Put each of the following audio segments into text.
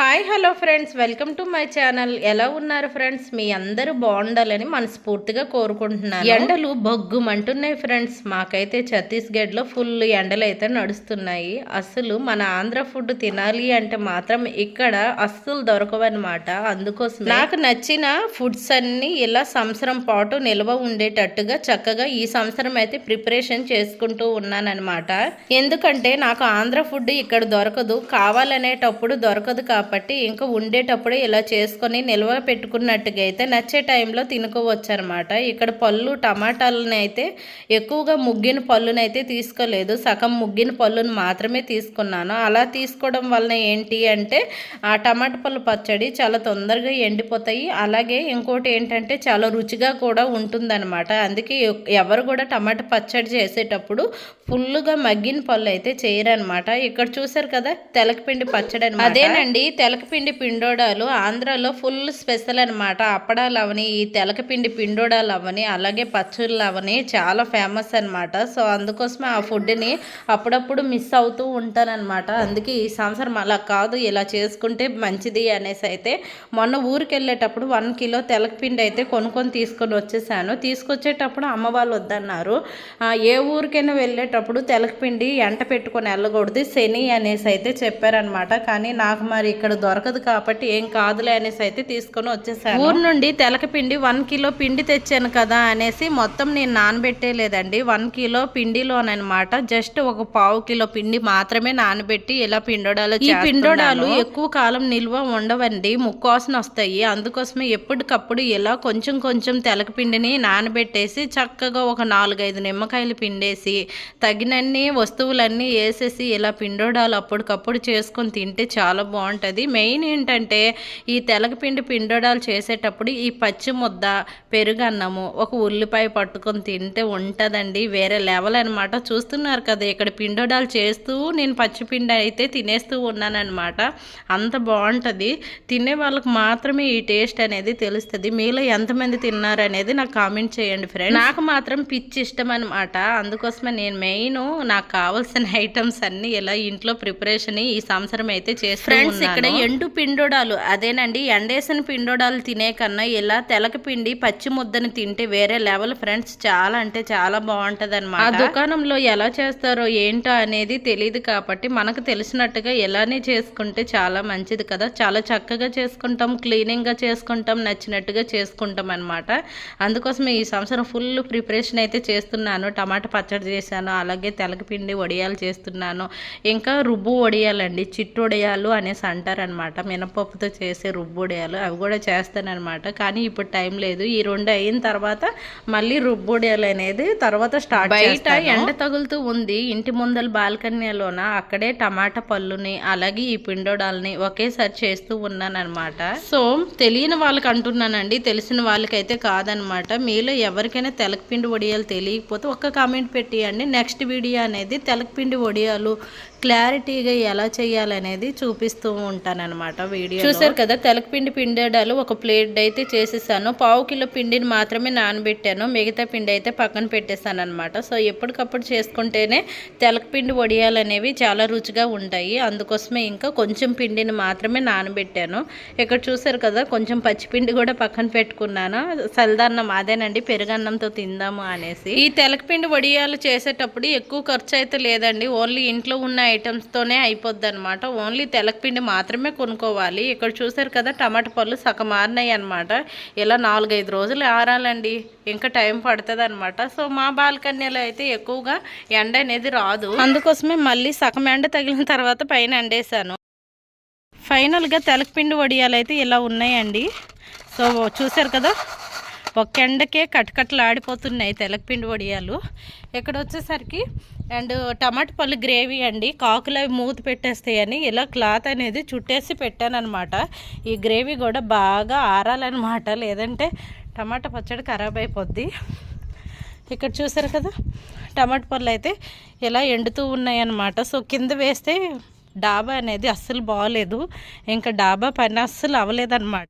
Hi hello friends. Welcome to my channel. ఎలా ఉన్నారు friends? మీ అందరూ బాగుండాలని మనస్ఫూర్తిగా కోరుకుంటున్నాను. ఎండలు బొగ్గుమంటున్నాయి ఫ్రెండ్స్. మాకైతే ఛత్తీస్గఢ్లో ఫుల్ ఎండలు అయితే నడుస్తున్నాయి. అసలు మన ఆంధ్ర ఫుడ్ తినాలి అంటే మాత్రం ఇక్కడ అస్సలు దొరకవన్నమాట. అందుకోసం నాకు నచ్చిన ఫుడ్స్ అన్ని ఇలా సంవత్సరం పాటు నిల్వ ఉండేటట్టుగా చక్కగా ఈ సంవత్సరం అయితే ప్రిపరేషన్ చేసుకుంటూ ఉన్నానన్నమాట. ఎందుకంటే నాకు ఆంధ్ర ఫుడ్ ఇక్కడ దొరకదు. కావాలనేటప్పుడు దొరకదు కాబట్టి కాబట్టి ఇంకా ఉండేటప్పుడు ఇలా చేసుకొని నిల్వ పెట్టుకున్నట్టుగా అయితే నచ్చే టైంలో తినుకోవచ్చు అనమాట ఇక్కడ పళ్ళు టమాటాలని అయితే ఎక్కువగా ముగ్గిన పళ్ళునైతే అయితే తీసుకోలేదు. సగం ముగ్గిన పళ్ళును మాత్రమే తీసుకున్నాను. అలా తీసుకోవడం వలన ఏంటి అంటే ఆ టమాటా పళ్ళు పచ్చడి చాలా తొందరగా ఎండిపోతాయి. అలాగే ఇంకోటి ఏంటంటే చాలా రుచిగా కూడా ఉంటుందన్నమాట. అందుకే ఎవరు కూడా టమాటా పచ్చడి చేసేటప్పుడు ఫుల్గా మగ్గిన పళ్ళు అయితే చేయరనమాట ఇక్కడ చూసారు కదా తెలకపిండి పచ్చడి అదేనండి తెలకపిండి పిండోడాలు ఆంధ్రాలో ఫుల్ స్పెషల్ అనమాట అప్పడాలు అవని ఈ తెలకపిండి పిండోడాలు అవని అలాగే పచ్చళ్ళు అవని చాలా ఫేమస్ అనమాట సో అందుకోసమే ఆ ఫుడ్ని అప్పుడప్పుడు మిస్ అవుతూ ఉంటానన్నమాట. అందుకే ఈ సంవత్సరం అలా కాదు ఇలా చేసుకుంటే మంచిది అనేసి అయితే మొన్న ఊరికి వెళ్ళేటప్పుడు వన్ కిలో తెలకపిండి అయితే కొనుక్కొని తీసుకొని వచ్చేసాను. తీసుకొచ్చేటప్పుడు అమ్మ వాళ్ళు వద్దన్నారు. ఏ ఊరికైనా వెళ్ళేటప్పుడు తెలకపిండి ఎంట పెట్టుకొని వెళ్ళకూడదు శని అనేసి అయితే చెప్పారనమాట కానీ నాకు మరి ఇక్కడ దొరకదు కాబట్టి ఏం కాదులే అనేసి అయితే తీసుకొని వచ్చేసాను. ఊరు నుండి తెలకపిండి వన్ కిలో పిండి తెచ్చాను కదా అనేసి మొత్తం నేను నానబెట్టేలేదండి వన్ కిలో పిండిలోనమాట జస్ట్ ఒక పావు కిలో పిండి మాత్రమే నానబెట్టి ఇలా పిండోడాలు ఈ పిండోడాలు ఎక్కువ కాలం నిల్వ ఉండవండి. ముక్కోసన వస్తాయి. అందుకోసమే ఎప్పటికప్పుడు ఇలా కొంచెం కొంచెం తెలకపిండిని నానబెట్టేసి చక్కగా ఒక నాలుగైదు నిమ్మకాయలు పిండేసి తగినన్ని వస్తువులన్నీ వేసేసి ఇలా పిండోడాలు అప్పటికప్పుడు చేసుకొని తింటే చాలా బాగుంటుంది. మెయిన్ ఏంటంటే ఈ తెలకపిండి పిండోడాలు చేసేటప్పుడు ఈ పచ్చి ముద్ద పెరుగన్నము ఒక ఉల్లిపాయ పట్టుకొని తింటే ఉంటుందండి. వేరే లెవెల్ అనమాట చూస్తున్నారు కదా ఇక్కడ పిండోడాలు చేస్తూ నేను పచ్చిపిండి అయితే తినేస్తూ ఉన్నానన్నమాట. అంత బాగుంటుంది. తినే వాళ్ళకి మాత్రమే ఈ టేస్ట్ అనేది తెలుస్తుంది. మీలో ఎంతమంది తిన్నారు అనేది నాకు కామెంట్ చేయండి ఫ్రెండ్ నాకు మాత్రం పిచ్చి ఇష్టం అనమాట అందుకోసమే నేను మెయిన్ నాకు కావాల్సిన ఐటమ్స్ అన్ని ఇలా ఇంట్లో ప్రిపరేషన్ ఈ సంవత్సరం అయితే చేస్తాను ఫ్రెండ్స్ ఇక్కడ ఎండు పిండోడాలు. అదేనండి ఎండేసిన పిండోడాలు తినే కన్నా ఇలా తెలక పిండి పచ్చి ముద్దని తింటే వేరే లెవెల్ ఫ్రెండ్స్. చాలా అంటే చాలా బాగుంటది అనమాట ఆ దుకాణంలో ఎలా చేస్తారో ఏంటో అనేది తెలియదు కాబట్టి మనకు తెలిసినట్టుగా ఎలానే చేసుకుంటే చాలా మంచిది కదా. చాలా చక్కగా చేసుకుంటాం క్లీనింగ్గా చేసుకుంటాం నచ్చినట్టుగా చేసుకుంటాం అనమాట అందుకోసమే ఈ సంవత్సరం ఫుల్ ప్రిపరేషన్ అయితే చేస్తున్నాను. టమాటా పచ్చడి చేశాను అలాగే తెలకపిండి వడియాలు చేస్తున్నాను. ఇంకా రుబ్బు వడియాలండి చిట్టు వడియాలు అనేసి అంటారనమాట మినపప్పుతో చేసే రుబ్బు వడియాలు అవి కూడా చేస్తానన్నమాట. కానీ ఇప్పుడు టైం లేదు. ఈ రెండు అయిన తర్వాత మళ్ళీ రుబ్బు వడియాలు అనేది తర్వాత స్టార్ట్ బయట ఎండ తగులుతూ ఉంది. ఇంటి ముందల బాల్కనీలోన అక్కడే టమాటా పళ్ళుని అలాగే ఈ పిండోడాలని ఒకేసారి చేస్తూ ఉన్నానన్నమాట. సో తెలియని వాళ్ళకి అంటున్నానండి. తెలిసిన వాళ్ళకైతే కాదనమాట మీలో ఎవరికైనా తెలకపిండి వడియాలు తెలియకపోతే ఒక్క కామెంట్ పెట్టియండి. నెక్స్ట్ వీడియో అనేది తెలకపిండి వడియాలు క్లారిటీగా ఎలా చేయాలనేది చూపిస్తూ ఉంటానన్నమాట వీడియో చూసారు కదా తెలకపిండి పిండేడాలు ఒక ప్లేట్ అయితే చేసేసాను. పావు కిలో పిండిని మాత్రమే నానబెట్టాను. మిగతా పిండి అయితే పక్కన పెట్టేసాను అనమాట సో ఎప్పటికప్పుడు చేసుకుంటేనే తెలకపిండి వడియాలు అనేవి చాలా రుచిగా ఉంటాయి. అందుకోసమే ఇంకా కొంచెం పిండిని మాత్రమే నానబెట్టాను. ఇక్కడ చూసారు కదా కొంచెం పచ్చిపిండి కూడా పక్కన పెట్టుకున్నాను. సల్దన్నం అదేనండి పెరుగన్నంతో తిందాము అనేసి. ఈ తెలకపిండి వడియాలు చేసేటప్పుడు ఎక్కువ ఖర్చు అయితే లేదండి. ఓన్లీ ఇంట్లో ఉన్న ఐటమ్స్తోనే అయిపోద్ది అనమాట ఓన్లీ తెలకపిండి మాత్రం మాత్రమే కొనుక్కోవాలి. ఇక్కడ చూసారు కదా టమాటా పళ్ళు సగం మారినాయి అనమాట ఇలా నాలుగైదు రోజులు ఆరాలండి. ఇంకా టైం పడుతుంది అనమాట సో మా బాల్కనీలో అయితే ఎక్కువగా ఎండ అనేది రాదు. అందుకోసమే మళ్ళీ సగం ఎండ తగిలిన తర్వాత పైన ఎండేసాను ఫైనల్గా తెలకపిండి వడియాలు అయితే ఇలా ఉన్నాయండి. సో చూసారు కదా ఒక ఎండకే కటకట్లాడిపోతున్నాయి తెలకపిండి వడియాలు. ఇక్కడ వచ్చేసరికి అండ్ టమాటా పళ్ళు గ్రేవీ అండి. కాకులు అవి మూత పెట్టేస్తాయని ఇలా క్లాత్ అనేది చుట్టేసి పెట్టానమాట ఈ గ్రేవీ కూడా బాగా ఆరాలన్నమాట. లేదంటే టమాటా పచ్చడి ఖరాబ్ అయిపోద్ది. ఇక్కడ చూసారు కదా టమాటా పళ్ళు అయితే ఇలా ఎండుతూ ఉన్నాయన్నమాట. సో కింద వేస్తే డాబా అనేది అస్సలు బాగలేదు ఇంకా డాబా పని అస్సలు అవ్వలేదన్నమాట.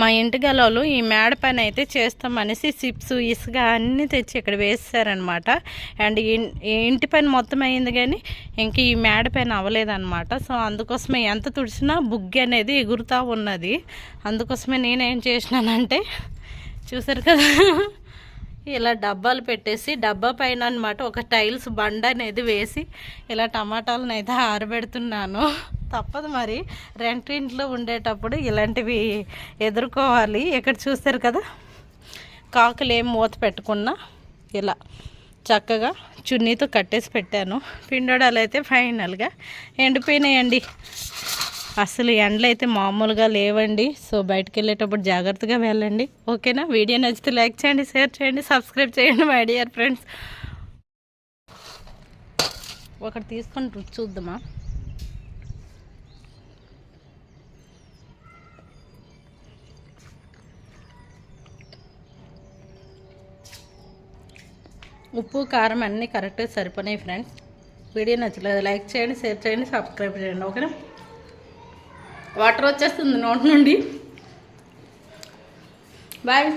మా ఇంటి గలలో ఈ మేడ పని అయితే చేస్తామనేసి చిప్స్ ఇసుక అన్నీ తెచ్చి ఇక్కడ వేసారనమాట అండ్ ఇంటి పని మొత్తం అయింది కానీ ఇంక ఈ మేడ పైన అవ్వలేదన్నమాట. సో అందుకోసమే ఎంత తుడిచినా బుగ్గి అనేది ఎగురుతూ ఉన్నది. అందుకోసమే నేనేం చేసినానంటే చూసారు కదా ఇలా డబ్బాలు పెట్టేసి డబ్బా పైన అనమాట ఒక టైల్స్ బండ అనేది వేసి ఇలా టమాటాలను అయితే ఆరబెడుతున్నాను. తప్పదు మరి. రెంట్ ఇంట్లో ఉండేటప్పుడు ఇలాంటివి ఎదుర్కోవాలి. ఇక్కడ చూస్తారు కదా? కాకులు ఏం మూత పెట్టుకున్నా ఇలా చక్కగా చున్నీతో కట్టేసి పెట్టాను. పిండోడాలు అయితే ఫైనల్గా ఎండిపోయినాయండి. అసలు ఎండలు అయితే మామూలుగా లేవండి. సో బయటకు వెళ్ళేటప్పుడు జాగ్రత్తగా వెళ్ళండి. ఓకేనా? వీడియో నచ్చితే లైక్ చేయండి షేర్ చేయండి సబ్స్క్రైబ్ చేయండి మై డియర్ ఫ్రెండ్స్. ఒకటి తీసుకొని రుచి చూద్దామా? ఉప్పు కారం అన్నీ కరెక్ట్గా సరిపోయినాయి ఫ్రెండ్స్. వీడియో నచ్చలేదు లైక్ చేయండి షేర్ చేయండి సబ్స్క్రైబ్ చేయండి ఓకేనా? వాటర్ వచ్చేస్తుంది నోటి నుండి. బాయ్.